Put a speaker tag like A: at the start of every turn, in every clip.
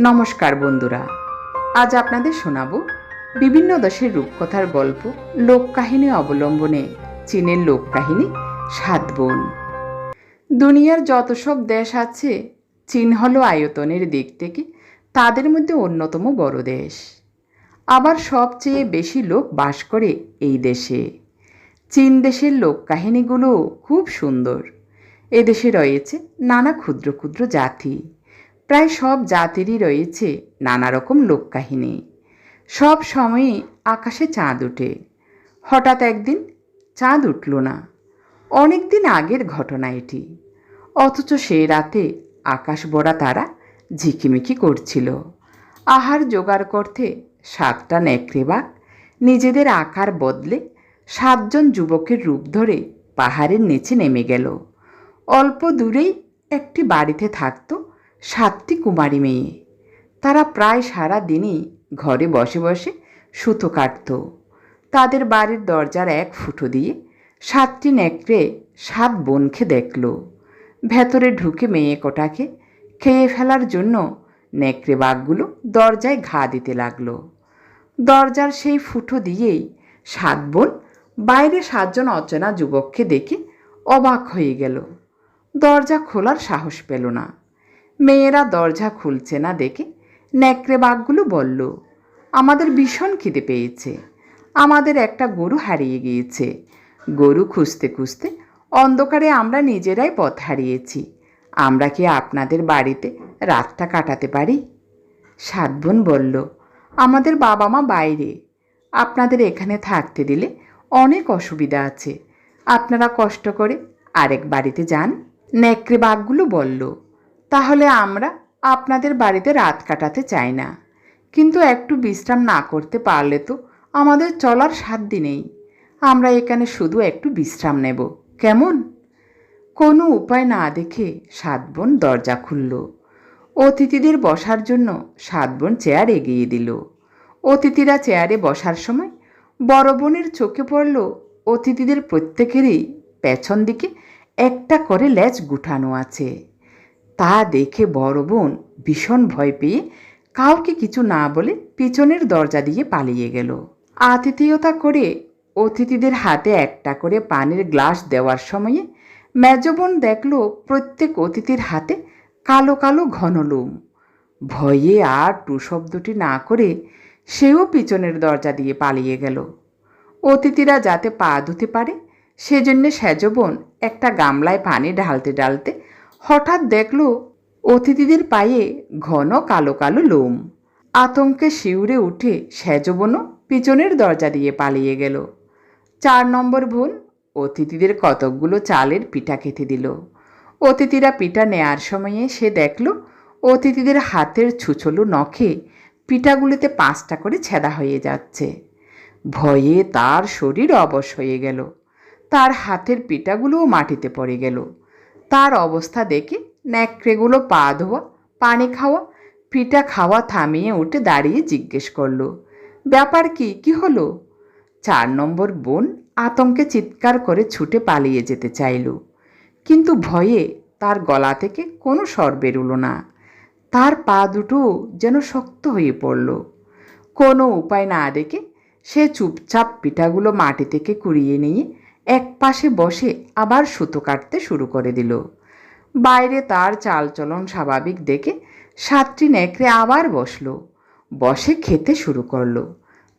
A: নমস্কার বন্ধুরা। আজ আপনাদের শোনাব বিভিন্ন দেশের রূপকথার গল্প লোককাহিনী অবলম্বনে চীনের লোককাহিনী সাত বোন। দুনিয়ার যত সব দেশ আছে, চীন হলো আয়তনের দিক থেকে তাদের মধ্যে অন্যতম বড় দেশ। আবার সবচেয়ে বেশি লোক বাস করে এই দেশে। চীন দেশের লোককাহিনীগুলো খুব সুন্দর। এদেশে রয়েছে নানা ক্ষুদ্র ক্ষুদ্র জাতি। প্রায় সব জাতিরই রয়েছে নানা রকম লোককাহিনী। সব সময়ে আকাশে চাঁদ ওঠে হঠাৎ একদিন চাঁদ উঠল না। অনেক দিন আগের ঘটনা এটি। অথচ সেই রাতে আকাশ বড়া তারা ঝিকিমিকি করছিল। আহার জোগাড় করতে সাতটা নেকড়ে বাঘ নিজেদের আকার বদলে সাতজন যুবকের রূপ ধরে পাহাড়ের নিচে নেমে গেল। অল্প দূরেই একটি বাড়িতে থাকতো সাতটি কুমারী মেয়ে। তারা প্রায় সারা দিনই ঘরে বসে বসে সুতো কাটত। তাদের বাড়ির দরজার এক ফুটো দিয়ে সাতটি নেকড়ে সাত বোনকে দেখল। ভেতরে ঢুকে মেয়ে কটাকে খেয়ে ফেলার জন্য নেকড়ে বাঘগুলো দরজায় ঘা দিতে লাগল। দরজার সেই ফুটো দিয়েই সাত বোন বাইরে সাতজন অচেনা যুবককে দেখে অবাক হয়ে গেল। দরজা খোলার সাহস পেল না। মেয়েরা দরজা খুলছে না দেখে নেকড়ে বাঘগুলো বলল, আমাদের ভীষণ খিদে পেয়েছে। আমাদের একটা গরু হারিয়ে গিয়েছে। গরু খুঁজতে খুঁজতে অন্ধকারে আমরা নিজেরাই পথ হারিয়েছি। আমরা কি আপনাদের বাড়িতে রাতটা কাটাতে পারি? সাত বোন বলল, আমাদের বাবা মা বাইরে। আপনাদের এখানে থাকতে দিলে অনেক অসুবিধা আছে। আপনারা কষ্ট করে আরেক বাড়িতে যান। নেকড়ে বাঘগুলো বলল তাহলে আমরা আপনাদের বাড়িতে রাত কাটাতে চাই না। কিন্তু একটু বিশ্রাম না করতে পারলে তো আমাদের চলার সাধ্য নেই। আমরা এখানে শুধু একটু বিশ্রাম নেব। কেমন? কোনো উপায় না দেখে সাত বোন দরজা খুলল। অতিথিদের বসার জন্য সাত বোন চেয়ার এগিয়ে দিল। অতিথিরা চেয়ারে বসার সময় বড় বোনের চোখে পড়ল অতিথিদের প্রত্যেকেরই পেছন দিকে একটা করে লেজ গুঠানো আছে। তা দেখে বড় বোন ভীষণ ভয় পেয়ে কাউকে কিছু না বলে পিছনের দরজা দিয়ে পালিয়ে গেল। আতিথেয়তা করে অতিথিদের হাতে একটা করে পানির গ্লাস দেওয়ার সময়ে মেজবোন দেখল প্রত্যেক অতিথির হাতে কালো কালো ঘন লোম। ভয়ে আর টু শব্দটি না করে সেও পিছনের দরজা দিয়ে পালিয়ে গেল। অতিথিরা যাতে পা ধুতে পারে, সেজন্য সেজবোন একটা গামলায় পানি ঢালতে ঢালতে হঠাৎ দেখল অতিথিদের পায়ে ঘন কালো কালো লোম। আতঙ্কে শিউরে উঠে সেজবনও পিছনের দরজা দিয়ে পালিয়ে গেল। চার নম্বর বোন অতিথিদের কতকগুলো চালের পিঠা খেতে দিল। অতিথিরা পিঠা নেয়ার সময়ে সে দেখল অতিথিদের হাতের ছুচলো নখে পিঠাগুলিতে পাঁচটা করে ছেদা হয়ে যাচ্ছে। ভয়ে তার শরীর অবশ হয়ে গেল। তার হাতের পিঠাগুলোও মাটিতে পড়ে গেল। তার অবস্থা দেখে ন্যাকড়েগুলো পা ধোয়া, পানি খাওয়া, পিঠা খাওয়া থামিয়ে উঠে দাঁড়িয়ে জিজ্ঞেস করল, ব্যাপার কি? কি হলো? চার নম্বর বোন আতঙ্কে চিৎকার করে ছুটে পালিয়ে যেতে চাইল, কিন্তু ভয়ে তার গলা থেকে কোনো স্বর বেরুলো না। তার পা দুটো যেন শক্ত হয়ে পড়ল। কোনো উপায় না দেখে সে চুপচাপ পিঠাগুলো মাটি থেকে কুড়িয়ে নিয়ে এক পাশে বসে আবার সুতো কাটতে শুরু করে দিল। বাইরে তার চালচলন স্বাভাবিক দেখে সাতটি নেকড়ে আবার বসল। বসে খেতে শুরু করল।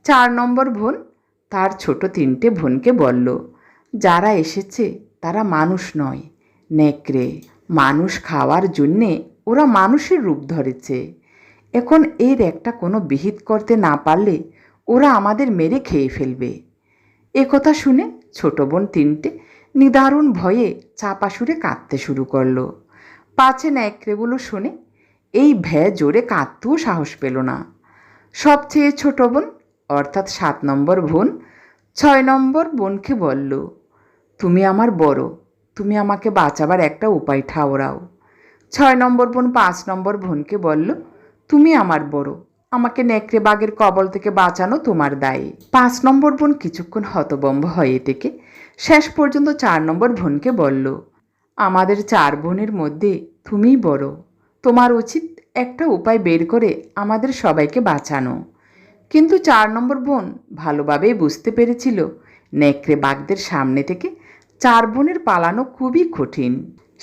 A: চার নম্বর বোন তার ছোট তিনটে বোনকে বলল, যারা এসেছে তারা মানুষ নয়, নেকড়ে। মানুষ খাওয়ার জন্যে ওরা মানুষের রূপ ধরেছে। এখন এর একটা কোনো বিহিত করতে না পারলে ওরা আমাদের মেরে খেয়ে ফেলবে। একথা শুনে ছোট বোন তিনটে নিদারুণ ভয়ে চাপা সুরে কাঁদতে শুরু করল। পাছে ন্যাকড়েগুলো শুনে, এই ভ্যা জোরে কাঁদতেও সাহস পেল না। সবচেয়ে ছোট বোন, অর্থাৎ সাত নম্বর বোন, ছয় নম্বর বোনকে বলল, তুমি আমার বড়, তুমি আমাকে বাঁচাবার একটা উপায় ঠাওরাও। ছয় নম্বর বোন পাঁচ নম্বর বোনকে বলল, তুমি আমার বড় আমাকে নেকড়ে বাঘের কবল থেকে বাঁচানো তোমার দায়ী। পাঁচ নম্বর বোন কিছুক্ষণ হতবম্ব হয়ে থেকে শেষ পর্যন্ত চার নম্বর বোনকে বলল, আমাদের চার বোনের মধ্যে তুমিই বড়। তোমার উচিত একটা উপায় বের করে আমাদের সবাইকে বাঁচানো। কিন্তু চার নম্বর বোন ভালোভাবেই বুঝতে পেরেছিল নেকড়ে বাঘদের সামনে থেকে চার বোনের পালানো খুবই কঠিন।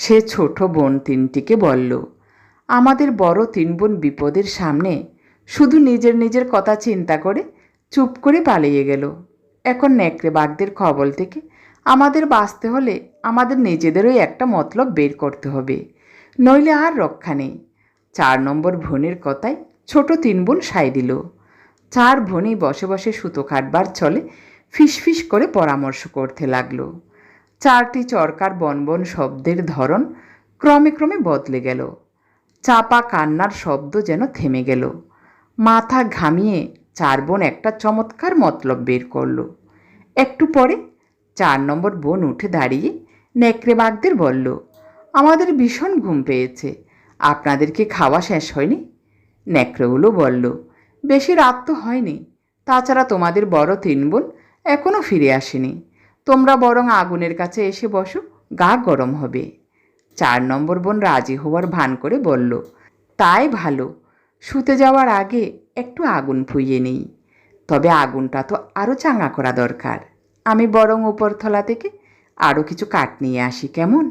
A: সে ছোট বোন তিনটিকে বলল, আমাদের বড় তিন বোন বিপদের সামনে শুধু নিজের নিজের কথা চিন্তা করে চুপ করে পালিয়ে গেল। এখন নেকড়ে বাঘদের খবল থেকে আমাদের বাঁচতে হলে আমাদের নিজেদেরই একটা মতলব বের করতে হবে। নইলে আর রক্ষা নেই। চার নম্বর বোনের কথায় ছোট তিন বোন সাই দিল। চার বোনই বসে বসে সুতো কাটবার চলে ফিসফিস করে পরামর্শ করতে লাগল। চারটি চরকার বনবন শব্দের ধরন ক্রমে ক্রমে বদলে গেল। চাপা কান্নার শব্দ যেন থেমে গেল। মাথা ঘামিয়ে চার বোন একটা চমৎকার মতলব বের করল। একটু পরে চার নম্বর বোন উঠে দাঁড়িয়ে নেকড়ে বাঘদের বলল, আমাদের ভীষণ ঘুম পেয়েছে আপনাদেরকে খাওয়া শেষ হয়নি? নেকড়েগুলো বলল, বেশি রাত তো হয়নি, তাছাড়া তোমাদের বড় তিন বোন এখনও ফিরে আসেনি, তোমরা বরং আগুনের কাছে এসে বসো, গা গরম হবে। চার নম্বর বোন রাজি হওয়ার ভান করে বলল, তাই ভালো শুতে যাওয়ার আগে একটু আগুন ফুইয়ে নেই। তবে আগুনটা তো আরও চাঙা করা দরকার। আমি বরং উপরতলা থেকে আরও কিছু কাঠ নিয়ে আসি, কেমন?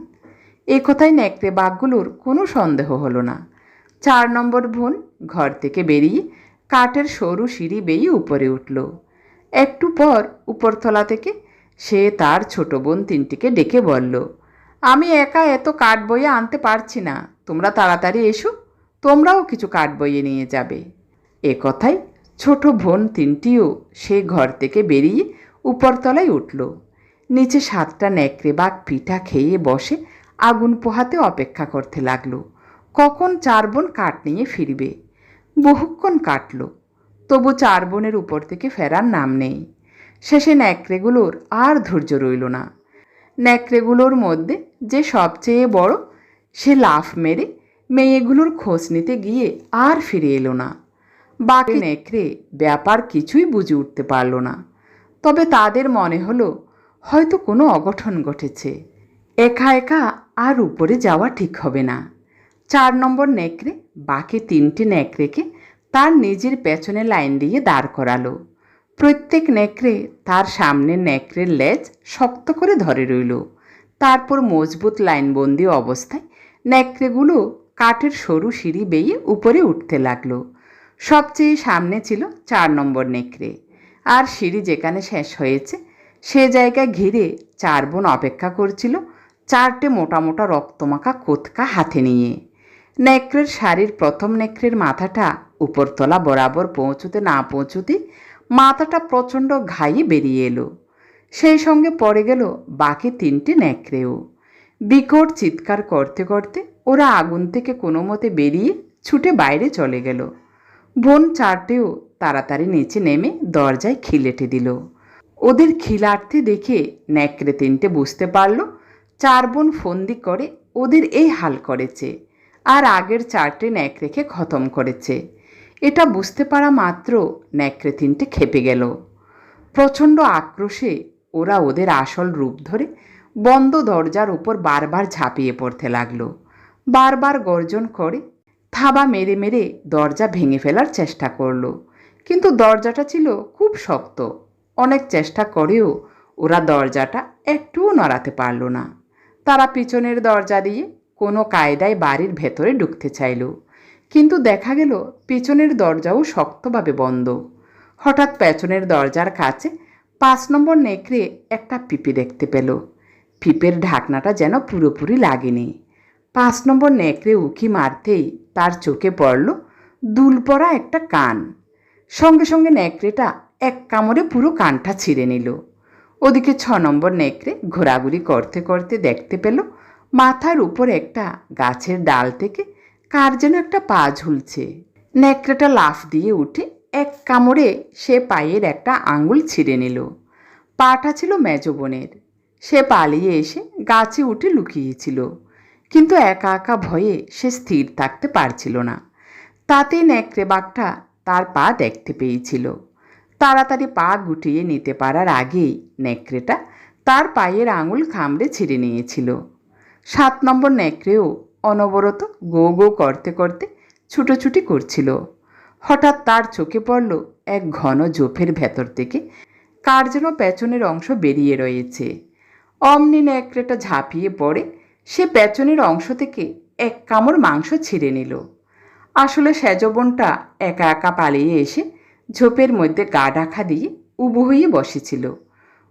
A: এ কথায় নেকড়ে বাঘগুলোর কোনো সন্দেহ হলো না। চার নম্বর বোন ঘর থেকে বেরিয়ে কাঠের সরু সিঁড়ি বেয়ে উপরে উঠল। একটু পর উপরতলা থেকে সে তার ছোট বোন তিনটিকে ডেকে বলল, আমি একা এত কাঠ বইয়ে আনতে পারছি না। তোমরা তাড়াতাড়ি এসো তোমরাও কিছু কাঠ বইয়ে নিয়ে যাবে। এ কথায় ছোট বোন তিনটিও সে ঘর থেকে বেরিয়ে উপরতলায় উঠল। নিচে সাতটা নেকড়ে বাঘ পিঠা খেয়ে বসে আগুন পোহাতে অপেক্ষা করতে লাগল। কখন চার বোন কাঠ নিয়ে ফিরবে? বহুক্ষণ কাটল। তবু চার বোনের উপর থেকে ফেরার নাম নেই। শেষে ন্যাকড়েগুলোর আর ধৈর্য রইল না। ন্যাকড়েগুলোর মধ্যে যে সবচেয়ে বড়, সে লাফ মেরে মেয়েগুলোর খোঁজ নিতে গিয়ে আর ফিরে এলো না। বাকি নেকড়ে ব্যাপার কিছুই বুঝে উঠতে পারল না। তবে তাদের মনে হলো, হয়তো কোনো অঘটন ঘটেছে। একা একা আর উপরে যাওয়া ঠিক হবে না। চার নম্বর নেকড়ে, বাকি তিনটি নেকড়েকে তার নিজের পেছনে লাইন দিয়ে দাঁড় করালো। প্রত্যেক নেকড়ে তার সামনে নেকড়ের লেজ শক্ত করে ধরে রইল। তারপর মজবুত লাইনবন্দি অবস্থায় নেকড়েগুলো কাঠের সরু সিঁড়ি বেয়ে উপরে উঠতে লাগল। সবচেয়ে সামনে ছিল চার নম্বর নেকড়ে। আর সিঁড়ি যেখানে শেষ হয়েছে, সে জায়গা ঘিরে চার বোন অপেক্ষা করছিল চারটে মোটা মোটা রক্তমাখা কোতকা হাতে নিয়ে। নেকড়ের শাড়ির প্রথম নেকড়ের মাথাটা উপরতলা বরাবর পৌঁছতে না পৌঁছতে মাথাটা প্রচণ্ড ঘাইয়ে বেরিয়ে এলো। সেই সঙ্গে পড়ে গেল বাকি তিনটে নেকড়েও। বিকট চিৎকার করতে করতে ওরা আগুন থেকে কোনো মতে বেরিয়ে ছুটে বাইরে চলে গেল। বোন চারটেও তাড়াতাড়ি নিচে নেমে দরজায় খিলেটে দিল। ওদের খিলার্থে দেখে নেকড়ে তিনটে বুঝতে পারল, চার বোন ফন্দি করে ওদের এই হাল করেছে আর আগের চারটে ন্যাকড়েকে খতম করেছে। এটা বুঝতে পারা মাত্র ন্যাকড়ে তিনটে খেপে গেল। প্রচণ্ড আক্রোশে ওরা ওদের আসল রূপ ধরে বন্ধ দরজার উপর বারবার ঝাঁপিয়ে পড়তে লাগল। বারবার গর্জন করে, থাবা মেরে মেরে দরজা ভেঙে ফেলার চেষ্টা করল। কিন্তু দরজাটা ছিল খুব শক্ত। অনেক চেষ্টা করেও ওরা দরজাটা একটুও নড়াতে পারল না। তারা পিছনের দরজা দিয়ে কোনো কায়দায় বাড়ির ভেতরে ঢুকতে চাইল। কিন্তু দেখা গেল পিছনের দরজাও শক্তভাবে বন্ধ। হঠাৎ পেছনের দরজার কাছে পাঁচ নম্বর নেকড়ে একটা পিপি দেখতে পেল। পিপের ঢাকনাটা যেন পুরোপুরি লাগেনি। পাঁচ নম্বর নেকড়ে উঁকি মারতেই তার চোখে পড়ল দুল পড়া একটা কান। সঙ্গে সঙ্গে নেকড়েটা এক কামড়ে পুরো কানটা ছিঁড়ে নিল। ওদিকে ছ নম্বর নেকড়ে ঘোরাঘুরি করতে করতে দেখতে পেল, মাথার উপর একটা গাছের ডাল থেকে কার যেন একটা পা ঝুলছে। নেকড়েটা লাফ দিয়ে উঠে এক কামড়ে সে পায়ের একটা আঙুল ছিঁড়ে নিল। পাটা ছিল মেজবনের সে পালিয়ে এসে গাছে উঠে লুকিয়েছিল। কিন্তু একা একা ভয়ে সে স্থির থাকতে পারছিল না। তাতে নেকড়ে বাঘটা তার পা দেখতে পেয়েছিল। তাড়াতাড়ি পা গুটিয়ে নিতে পারার আগেই নেকড়েটা তার পায়ের আঙুল খামড়ে ছিঁড়ে নিয়েছিল। সাত নম্বর নেকড়েও অনবরত গো গো করতে করতে ছুটোছুটি করছিল। হঠাৎ তার চোখে পড়ল এক ঘন জোফের ভেতর থেকে কার যেন পেছনের অংশ বেরিয়ে রয়েছে। অমনি ন্যাকড়েটা ঝাঁপিয়ে পড়ে সে পেছনের অংশ থেকে এক কামড় মাংস ছিঁড়ে নিল। আসলে সেজবনটা একা একা পালিয়ে এসে ঝোপের মধ্যে গা ঢাকা দিয়ে উবু হয়ে বসেছিল।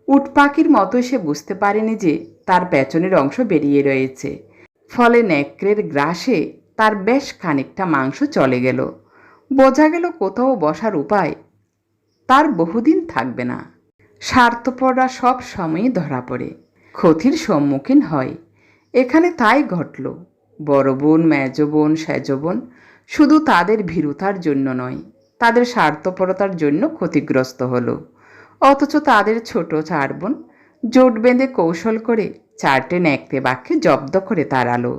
A: উট পাখির মতো সে বুঝতে পারেনি যে তার পেছনের অংশ বেরিয়ে রয়েছে। ফলে নেকড়ের গ্রাসে তার বেশ খানিকটা মাংস চলে গেল। বোঝা গেল কোথাও বসার উপায় তার বহুদিন থাকবে না। স্বার্থপররা সব সময়ই ধরা পড়ে। ক্ষতির সম্মুখীন হয়। এখানে তাই ঘটল। বড় বোন, মেজ বোন, সেজ বোন শুধু তাদের ভীরুতার জন্য নয়, তাদের স্বার্থপরতার জন্য ক্ষতিগ্রস্ত হলো। অথচ তাদের ছোট চার বোন জোট বেঁধে কৌশল করে চারটে ন্যাকতে বাক্যে জব্দ করে তাড়ালো।